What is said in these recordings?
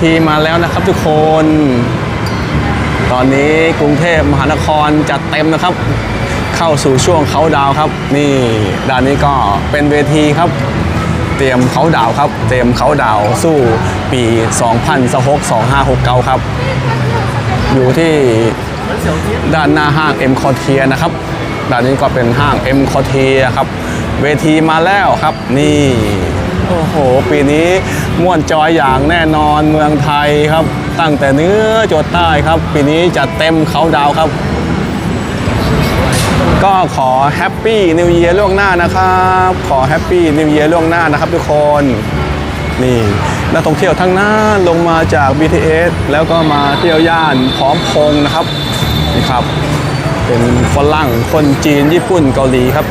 ทีมาแล้วนะครับทุกคน ตอนนี้กรุงเทพมหานครจัดเต็มนะครับ เข้าสู่ช่วงเขาดาวครับ นี่ด้านนี้ก็เป็นเวทีครับ เตรียมเขาดาวครับ เตรียมเขาดาวสู้ปี 2026 2569 ครับ อยู่ที่ด้านหน้าห้าง M c o r t i e r นะครับ ด้านนี้ก็เป็นห้าง M c o r t i e r ครับ เวทีมาแล้วครับ นี่ โอ้โห ปีนี้ม่วนจอยอย่างแน่นอนเมืองไทยครับ ตั้งแต่เหนื้อจดใต้ครับ ปีนี้จัดเต็มเขาดาวครับ ก็ขอแฮปปี้นิว e ย r ล่วงหน้านะครับ ขอแฮปปี้นิว e ย r ล่วงหน้านะครับทุกคนนี่นักท่องเที่ยวทั้งนั้นลงมาจาก BTS แล้วก็มาเที่ยวย่านพร้อมพงนะครับนี่ครับ เป็นฝรั่งคนจีนญี่ปุ่นเกาหลีครับ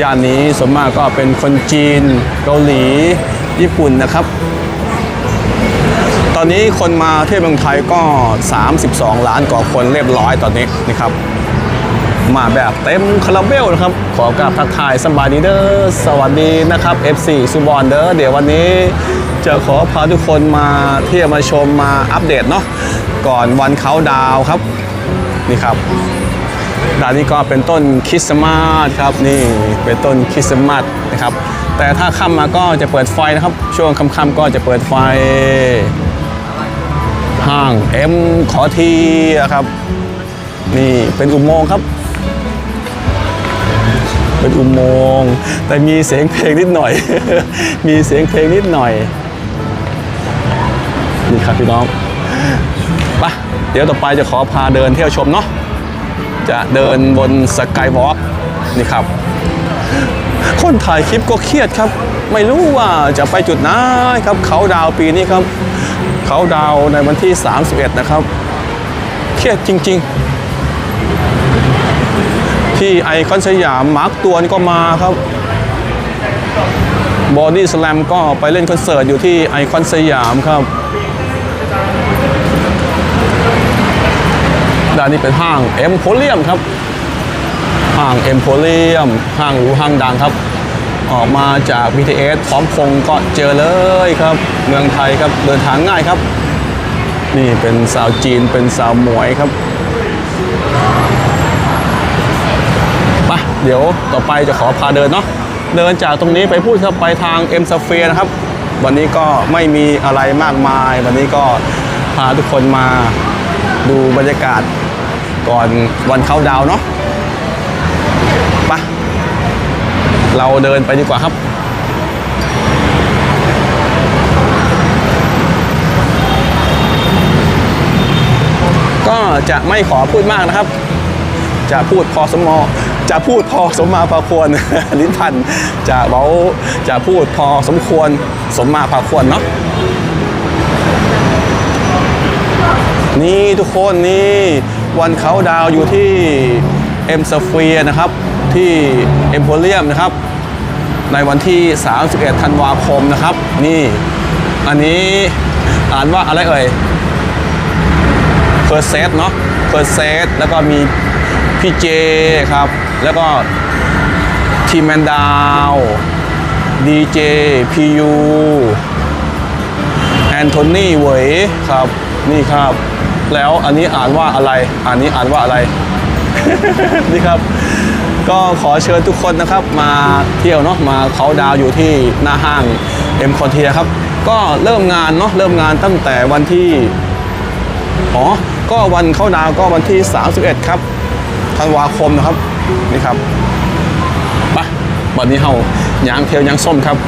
ย่านนี้ส่วนมากก็เป็นคนจีน เกาหลี ญี่ปุ่นนะครับ ตอนนี้คนมาเที่ยวเมืองไทยก็ 32 ล้านกว่าคนเรียบร้อยตอนนี้นะครับ มาแบบเต็มคาราเบลนะครับ ขอกราบทักทายสบายดีเด้อสวัสดีนะครับ FC ซูบอลเด้อเดี๋ยววันนี้จะขอพาทุกคนมาเที่ยวมาชมมาอัปเดตเนาะก่อนวันเขาดาวครับนี่ครับ ด้านนี้ก็เป็นต้นคริสต์มาสครับนี่เป็นต้นคริสต์มาสนะครับ แต่ถ้าค่ำมาก็จะเปิดไฟนะครับ ช่วงค่ำๆก็จะเปิดไฟ ห้างเอ็มขอทีครับ นี่เป็นอุโมงค์ครับ เป็นอุโมงค์แต่มีเสียงเพลงนิดหน่อย มีเสียงเพลงนิดหน่อยนี่ครับพี่น้องไปะเดี๋ยวต่อไปจะขอพาเดินเที่ยวชมเนาะ จะเดินบนสกายวอล์กนี่ครับ คนถ่ายคลิปก็เครียดครับ ไม่รู้ว่าจะไปจุดไหนครับ เขาดาวปีนี้ครับ เขาดาวในวันที่ 31 นะครับ เครียดจริง ๆ ที่ไอคอนสยามมาร์กตัวนี่ก็มาครับบอดี้สแลมก็ไปเล่นคอนเสิร์ตอยู่ที่ไอคอนสยามครับ ด้านนี้เป็นห้างเอ็มโพเรียมครับ ห้างเอ็มโพเรียม ห้างหรูห้างดังครับ ออกมาจาก BTS พร้อมพงก็เจอเลยครับ เมืองไทยครับเดินทางง่ายครับ นี่เป็นสาวจีนเป็นสาวหมวยครับไปเดี๋ยวต่อไปจะขอพาเดินเนาะเดินจากตรงนี้ไปพูดครับไปทางเอ็มสเฟียนะครับ วันนี้ก็ไม่มีอะไรมากมาย วันนี้ก็พาทุกคนมา ดูบรรยากาศก่อนวันเข้าดาวเนาะไปเราเดินไปดีกว่าครับ ก็จะไม่ขอพูดมากนะครับ จะพูดพอสมอจะพูดพอสมมาพาควร ลิ้นพันจะเบาจะพูดพอสมควรสมมาพาควรเนาะ นี่ทุกคนนี่วันเขาดาวอยู่ที่เอ็มสเฟียนะครับที่เอ็มโพเรียมนะครับ ในวันที่ 31 ธันวาคมนะครับ นี่อันนี้อ่านว่าอะไรเอ่ยเฟิร์เซตเนาะเฟิร์เซตแล้วก็มีพี่เจครับ แล้วก็ทีมแมนดาวดีเจพียูแอนโทนีเวยครับ นี่ครับ แล้วอันนี้อ่านว่าอะไร อันนี้อ่านว่าอะไร นี่ครับ ก็ขอเชิญทุกคนนะครับ มาเที่ยวเนาะมาเขาดาวอยู่ที่หน้าห้างเอ็มคอนเทียครับ ก็เริ่มงานเนาะเริ่มงานตั้งแต่วันที่อ๋อก็วันเข้าดาวก็วันที่ 31 ครับธันวาคมนะครับนี่ครับไปะวันนี้เฮายางเทียวยางส้มครับ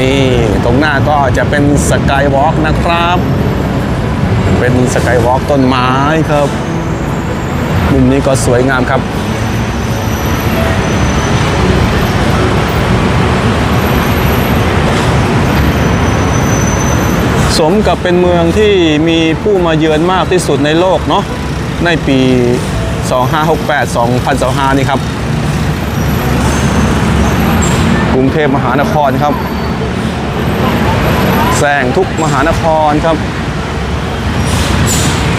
นี่ตรงหน้าก็จะเป็น สกายวอล์กนะครับ เป็นสกายวอล์กต้นไม้ครับ มุมนี้ก็สวยงามครับสมกับเป็นเมืองที่มีผู้มาเยือนมากที่สุดในโลกเนาะในปี 2568 2025 นี่ครับ กรุงเทพมหานครครับ แซงทุกมหานครครับ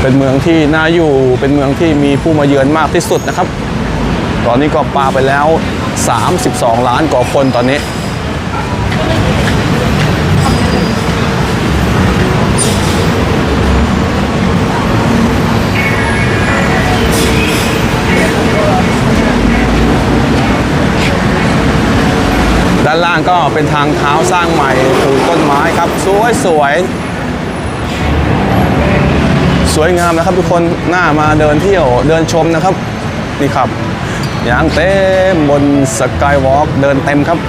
เป็นเมืองที่น่าอยู่เป็นเมืองที่มีผู้มาเยือนมากที่สุดนะครับ ตอนนี้ก็ปาไปแล้ว 32 ล้านกว่าคนตอนนี้ ด้านล่างก็เป็นทางเท้าสร้างใหม่ปลูกต้นไม้ครับ สวยสวย สวยงามนะครับทุกคนหน้ามาเดินเที่ยวเดินชมนะครับ นี่ครับยางเต็มบนสกายวอล์กเดินเต็มครับ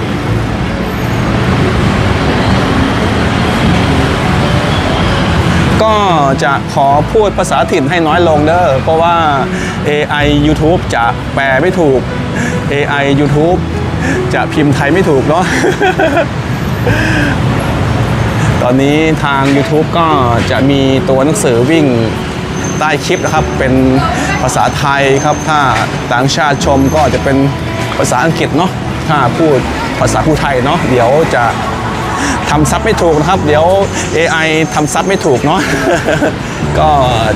ก็จะขอพูดภาษาถิ่นให้น้อยลงเด้อเพราะว่า AI YouTube จะแปลไม่ถูก AI YouTube จะพิมพ์ไทยไม่ถูกเนาะ ตอนนี้ทาง YouTube ก็จะมีตัวหนังสือวิ่งใต้คลิปนะครับ เป็นภาษาไทยครับ ถ้าต่างชาติชมก็จะเป็นภาษาอังกฤษเนาะ ถ้าพูดภาษาผู้ไทยเนาะ เดี๋ยวจะทำซับไม่ถูกนะครับ เดี๋ยว AI ทำซับไม่ถูกเนาะ ก็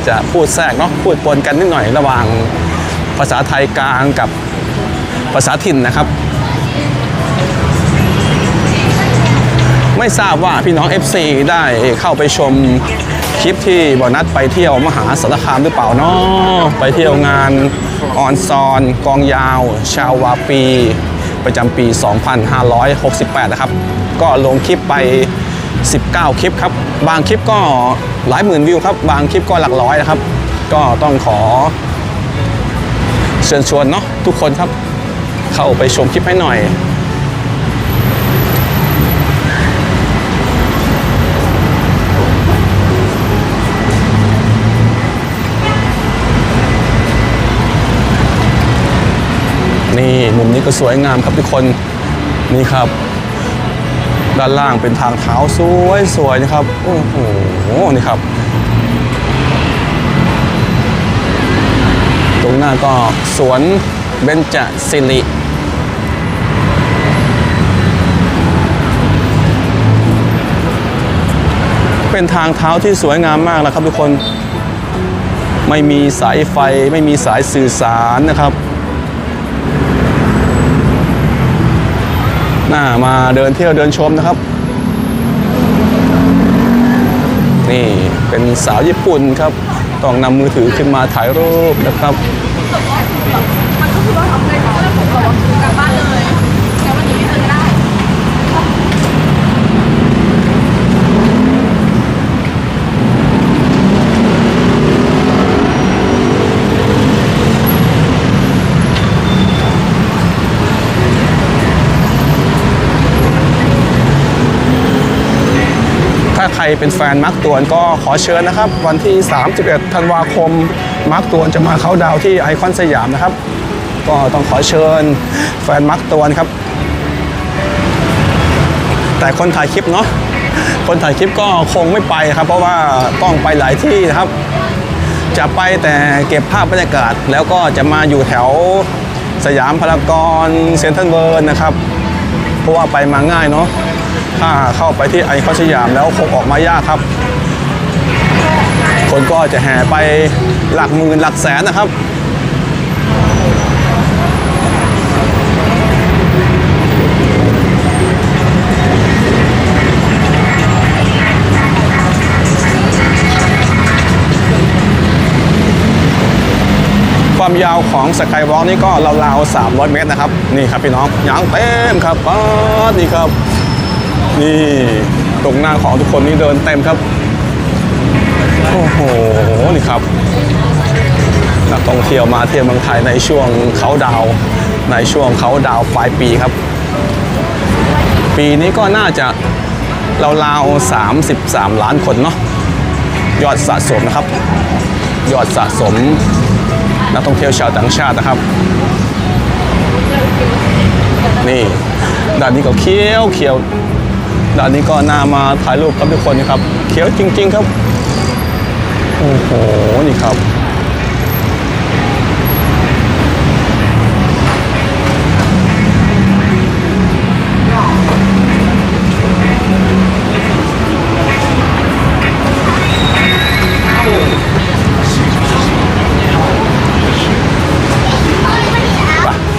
จะพูดแทรกเนาะ พูดปนกันนิดหน่อยระหว่างภาษาไทยกลางกับภาษาถิ่นนะครับ ไม่ทราบว่าพี่น้อง FC ได้เข้าไปชมคลิปที่บอนัดไปเที่ยวมหาสารคามหรือเปล่าเนาะไปเที่ยวงานออนซอน กองยาว ชาววาปี ประจำปี 2568 นะครับ ก็ลงคลิปไป 19 คลิปครับ บางคลิปก็หลายหมื่นวิวครับ บางคลิปก็หลักร้อยนะครับ ก็ต้องขอเชิญชวนเนาะทุกคนครับ เข้าไปชมคลิปให้หน่อย นี่มุมนี้ก็สวยงามครับทุกคนนี่ครับ ด้านล่างเป็นทางเท้าสวยสวยนะครับโอ้โหนี่ครับ ตรงหน้าก็สวนเบญจสิริเป็นทางเท้าที่สวยงามมากนะครับทุกคน ไม่มีสายไฟไม่มีสายสื่อสารนะครับ น่ามาเดินเที่ยวเดินชมนะครับ นี่เป็นสาวญี่ปุ่นครับ ต้องนำมือถือขึ้นมาถ่ายรูปนะครับ มันก็คือว่าทำเลยเรื่องของเราคือกลับบ้านเลยแต่วันนี้ไม่เจอได้ ถ้าใคร เป็นแฟนมาร์กตวนก็ขอเชิญนะครับ วันที่ 31 ธันวาคมมาร์กตวนจะมาเข้าดาวที่ไอคอนสยามนะครับ ก็ต้องขอเชิญแฟนมาร์กตวนครับ แต่คนถ่ายคลิปเนาะคนถ่ายคลิปก็คงไม่ไปครับ เพราะว่าต้องไปหลายที่นะครับ จะไปแต่เก็บภาพบรรยากาศ แล้วก็จะมาอยู่แถวสยามพารากอนเซ็นทรัลเวิร์นะครับ เพราะว่าไปมาง่ายเนาะ ถ้าเข้าไปที่ไอคอนสยามแล้วคงออกมายากครับ คนก็จะแห่ไปหลักหมื่นหลักแสนนะครับความยาวของสกายวอล์กนี่ก็ราวๆ300 เมตรนะครับ นี่ครับพี่น้องยางเต็มครับป๊าดนี่ครับ นี่ตรงหน้าของทุกคนนี่เดินเต็มครับ โอ้โห นี่ครับ นักท่องเที่ยวมาเที่ยวเมืองไทยในช่วงเขาดาวในช่วงเขาดาวปลายปีครับ ปีนี้ก็น่าจะราวๆ33 ล้านคนเนาะ ยอดสะสมนะครับ ยอดสะสมนักท่องเที่ยวชาวต่างชาตินะครับ นี่ด้านนี้ก็เขียวเขียว ด้านนี้ก็น่ามาถ่ายรูปครับทุกคนนะครับ เขียวจริง ๆครับ โอ้โห นี่ครับ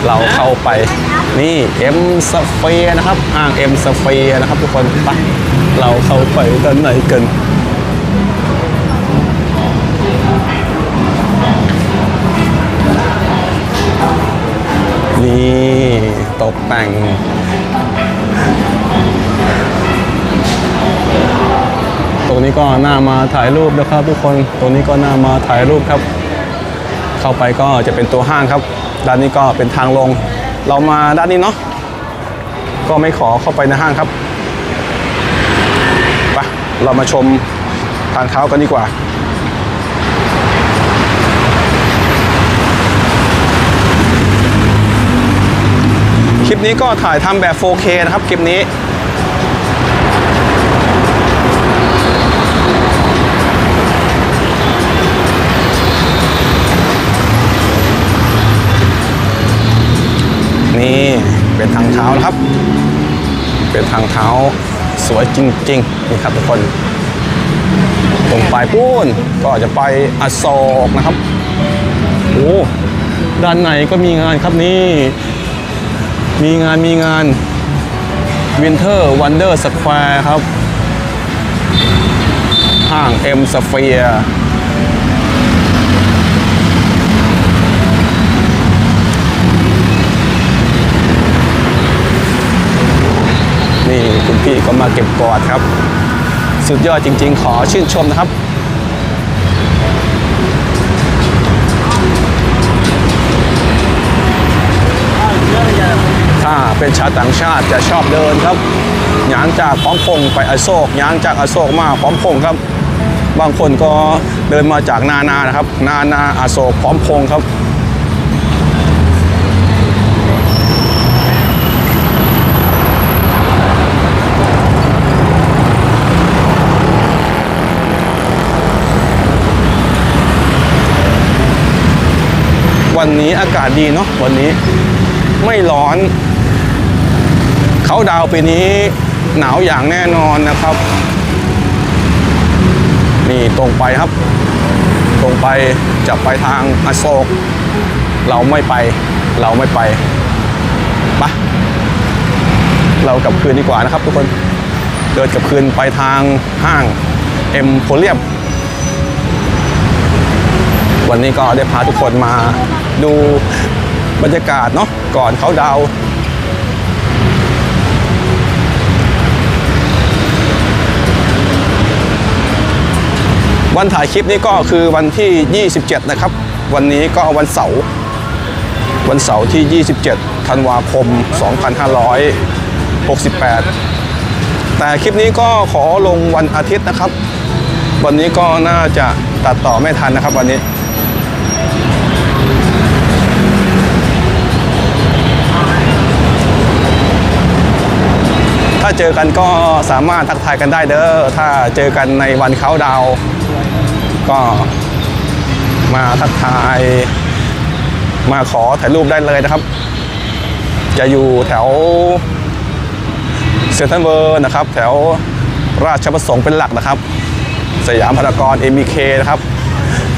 เราเข้าไป นี่เอ็มสเฟียนะครับอ่างเอ็มสเฟียนะครับ ทุกคนไปเราเข้าไปด้านไหนกันนี่ตกแต่ง ตรงนี้ก็น่ามาถ่ายรูปนะครับ ทุกคนตรงนี้ก็น่ามาถ่ายรูปครับ เข้าไปก็จะเป็นตัวห้างครับ ด้านนี้ก็เป็นทางลง เรามาด้านนี้เนาะก็ไม่ขอเข้าไปในห้างครับไปเรามาชมทางเท้ากันดีกว่าคลิปนี้ก็ถ่ายทำแบบ 4K นะครับคลิปนี้ เท้านะครับ เป็นทางเท้าสวยจริงๆนี่ครับทุกคนตรงปลายปูนก็จะไปอโศกนะครับโอ้ด้านในก็มีงานครับนี่ มีงานมีงาน Winter Wonder Square ครับห้าง M Sphere นี่คุณพี่ก็มาเก็บกอดครับ สุดยอดจริง ๆ ขอชื่นชมนะครับถ้าเป็นชาวต่างชาติจะชอบเดินครับยางจากพร้อมพงไปอโศกยางจากอโศกมาพร้อมพงครับ บางคนก็เดินมาจากนานานะครับ นานาอโศกพร้อมพงครับ วันนี้อากาศดีเนาะวันนี้ไม่ร้อน เขาดาวปีนี้หนาวอย่างแน่นอนนะครับ นี่ตรงไปครับ ตรงไปจะไปทางอโศก เราไม่ไป เราไม่ไปไปะเรากลับคืนดีกว่านะครับทุกคนเดินกลับคืนไปทางห้างเอ็มโพเลียม วันนี้ก็ได้พาทุกคนมาดูบรรยากาศเนาะก่อนเขาดาววันถ่ายคลิปนี้ก็คือวันที่ 27 นะครับ วันนี้ก็วันเสาร์วันเสาร์ที่ 27 ธันวาคม 2568 แต่คลิปนี้ก็ขอลงวันอาทิตย์นะครับ วันนี้ก็น่าจะตัดต่อไม่ทันนะครับวันนี้าเจอกันก็สามารถทักทายกันได้เด้อถ้าเจอกันในวันเขาดาวก็มาทักทาย มาขอถ่ายรูปได้เลยนะครับ จะอยู่แถวเซนทรัลเวิร์นะครับ แถวราชประสงค์เป็นหลักนะครับ สยามพารากอน MBK นะครับ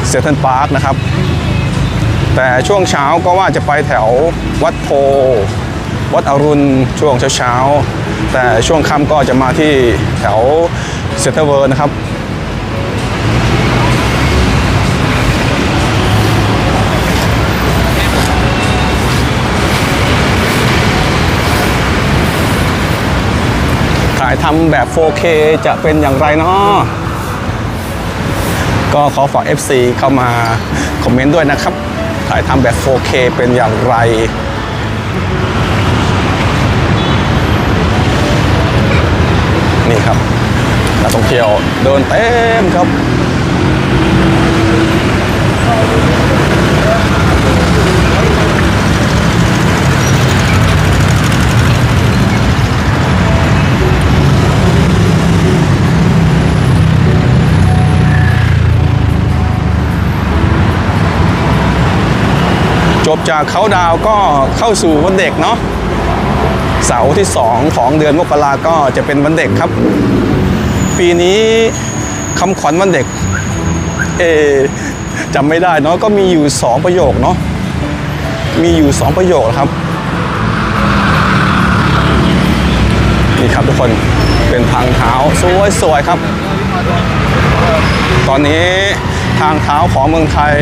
เซนทรัลพาร์คนะครับ แต่ช่วงเช้าก็ว่าจะไปแถววัดโพ วัดอรุณช่วงเช้าๆ แต่ช่วงค่ำก็จะมาที่แถวเซนทรัลเวิร์นะครับถ่ายทำแบบ 4K จะเป็นอย่างไรเนาะก็ขอฝาก FC เข้ามาคอมเมนต์ด้วยนะครับ ถ่ายทำแบบ 4K เป็นอย่างไร นี่ครับนักท่องเที่ยวเดินเต็มครับ จบจากเขาดาวก็เข้าสู่วันเด็กเนาะ เสาร์ที่ 2 ของเดือนมกราก็จะเป็นวันเด็กครับ ปีนี้คำขวัญวันเด็ก เอจำไม่ได้เนาะก็มีอยู่ 2 ประโยคเนาะมีอยู่ 2 ประโยคครับนี่ครับทุกคนเป็นทางเท้าสวยๆครับ ตอนนี้ทางเท้าของเมืองไทย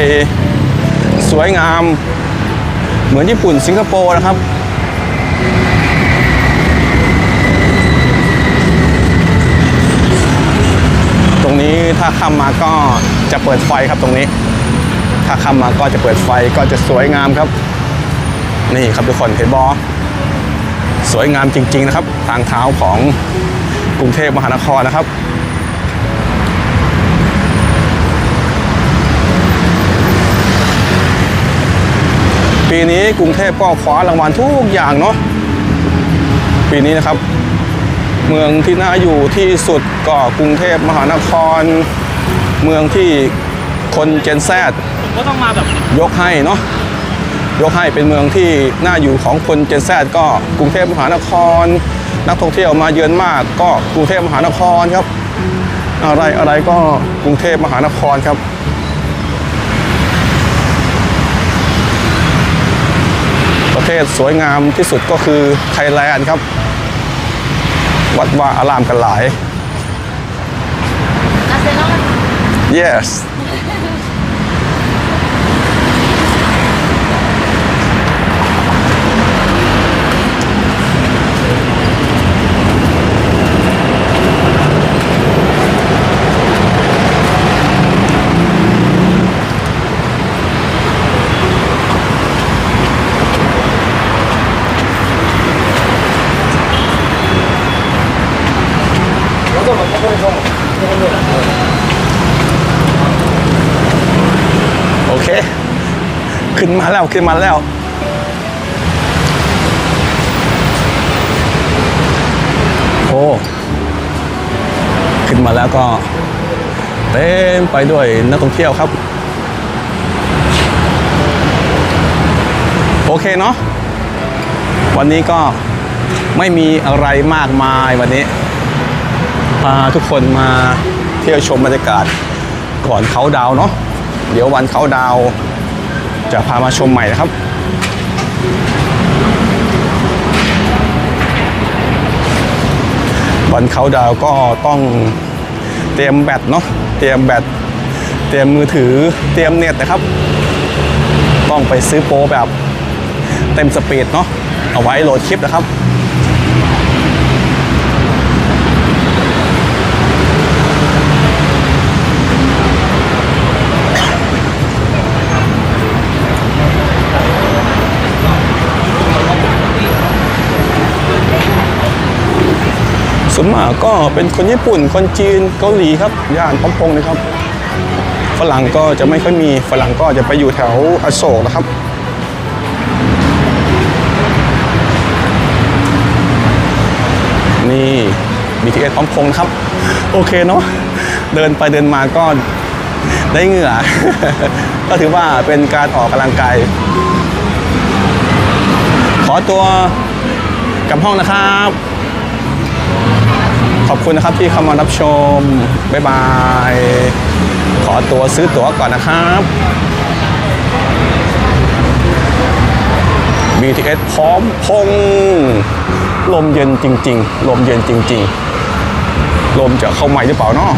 สวยงาม เหมือนญี่ปุ่นสิงคโปร์นะครับ รงนี้ถ้าข้ามมาก็จะเปิดไฟครับตรงนี้ ถ้าข้ามมาก็จะเปิดไฟก็จะสวยงามครับ นี่ครับทุกคนเห็นบอสวยงามจริง ๆ นะครับ ทางเท้าของกรุงเทพมหานครนะครับปีนี้กรุงเทพก็คว้ารางวัลทุกอย่างเนาะปีนี้นะครับ เมืองที่น่าอยู่ที่สุดก็กรุงเทพมหานคร เมืองที่คนเจนแซดก็ต้องมาแบบยกให้เนาะยกให้เป็นเมืองที่น่าอยู่ของคนเจนแซดก็กรุงเทพมหานคร นักท่องเที่ยวมาเยือนมากก็กรุงเทพมหานครครับ อะไรอะไรก็กรุงเทพมหานครครับประเทศสวยงามที่สุดก็คือไทยแลนด์ครับ วัดว่าอารามกันหลายอาร์เซนอล yes โอเค ขึ้น มาแล้วขึ้นมาแล้ว โอ้ขึ้นมาแล้วก็เต็มไปด้วยนักท่องเที่ยวครับ โอเคเนาะวันนี้ก็ไม่มีอะไรมากมายวันนี้พาทุกคนมาเที่ยวชมบรรยากาศก่อนเขาดาวเนาะเดี๋ยววันเขาดาว จะพามาชมใหม่นะครับวันเขาดาวก็ต้องเตรียมแบตเนาะเตรียมแบตเตรียมมือถือเตรียมเน็ตนะครับ ต้องไปซื้อโปรแบบเต็มสปีดเนาะเอาไว้โหลดคลิปนะครับ ส่วนมากก็เป็นคนญี่ปุ่น คนจีนเกาหลีครับย่านพร้อมพงนะครับ ฝรั่งก็จะไม่ค่อยมีฝรั่งก็จะไปอยู่แถวอโศกนะครับนี่ BTS พร้อมพงนะครับ โอเคเนาะเดินไปเดินมาก็ได้เหงื่อ ก็ถือว่าเป็นการออกกำลังกาย ขอตัวกลับห้องนะครับ ขอบคุณนะครับที่เข้ามารับชม บ๊ายบาย ขอตัวซื้อตั๋วก่อนนะครับ BTS พร้อมพง ลมเย็นจริง ๆ ลมเย็นจริง ๆ ลมจะเข้าใหม่หรือเปล่าเนาะ